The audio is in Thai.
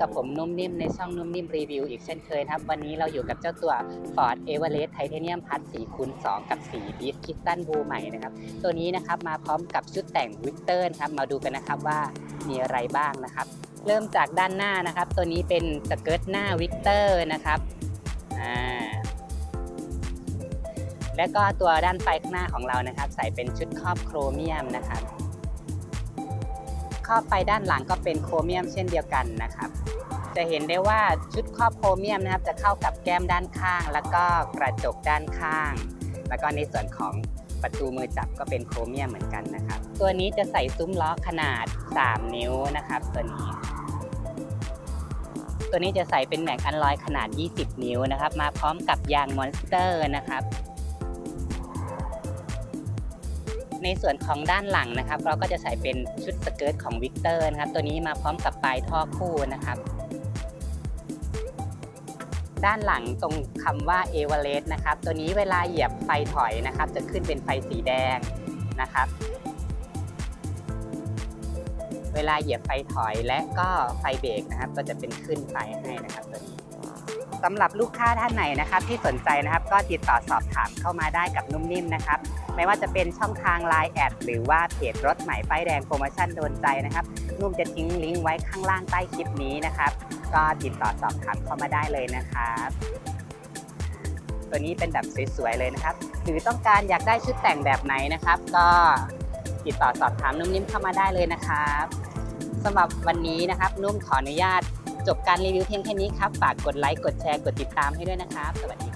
กับผมนุ่มนิ่มในช่องนุ่มนิ่มรีวิวอีกเช่นเคยนะครับ วันนี้เราอยู่กับเจ้าตัว Ford Everest Titanium Plus 4คูณ2กับสี Beef Kitten Blue ใหม่นะครับ ตัวนี้นะครับมาพร้อมกับชุดแต่งวิกเตอร์ครับ มาดูกันนะครับว่ามีอะไรบ้างนะครับ เริ่มจากด้านหน้านะครับ ตัวนี้เป็นสเกิร์ตหน้าวิกเตอร์นะครับอ่าแล้วก็ตัวด้านไฟข้างหน้าของเรานะครับ ใส่เป็นชุดครอบโครเมียมนะครับ รอบไปด้านหลังก็เป็นโครเมียมเช่นเดียวกันนะครับ จะเห็นได้ว่าชุดครอบโครเมียมนะครับ จะเข้ากับแก้มด้านข้าง แล้วก็กระจกด้านข้าง แล้วก็ในส่วนของประตูมือจับก็เป็นโครเมียมเหมือนกันนะครับ ตัวนี้จะใส่ซุ้มล้อขนาด 3 นิ้วนะครับ ตัวนี้ ตัวนี้จะใส่เป็นแม็กอันลอยขนาด 20 นิ้วนะครับ มาพร้อมกับยางมอนสเตอร์นะครับ ในส่วนของด้านหลังนะครับ เราก็จะใส่เป็นชุดสเกิร์ตของวิกเตอร์นะครับ ตัวนี้มาพร้อมกับปลายท่อคู่นะครับ ด้านหลังตรงคำว่าเอเวอเรสต์นะครับ ตัวนี้เวลาเหยียบไฟถอยนะครับ จะขึ้นเป็นไฟสีแดงนะครับ เวลาเหยียบไฟถอยและก็ไฟเบรกนะครับ ก็จะเป็นขึ้นไฟให้นะครับตัวนี้ สำหรับลูกค้าท่านไหนนะครับที่สนใจนะครับก็ติดต่อสอบถามเข้ามาได้กับนุ่มนิ่มนะครับไม่ว่าจะเป็นช่องทาง Line แอดหรือว่าเพจรถใหม่ป้ายแดงโปรโมชั่นโดนใจนะครับนุ่มจะทิ้งลิงก์ไว้ข้างล่างใต้คลิปนี้นะครับ ก็ติดต่อสอบถามเข้ามาได้เลยนะครับตัวนี้เป็นแบบสวยๆเลยนะครับ หรือต้องการอยากได้ชุดแต่งแบบไหนนะครับ ก็ติดต่อสอบถามนุ่มนิ่มเข้ามาได้เลยนะครับสำหรับวันนี้นะครับนุ่มขออนุญาต จบการรีวิวเพียงแค่นี้ครับ ฝากกดไลค์ กดแชร์ กดติดตามให้ด้วยนะครับ สวัสดี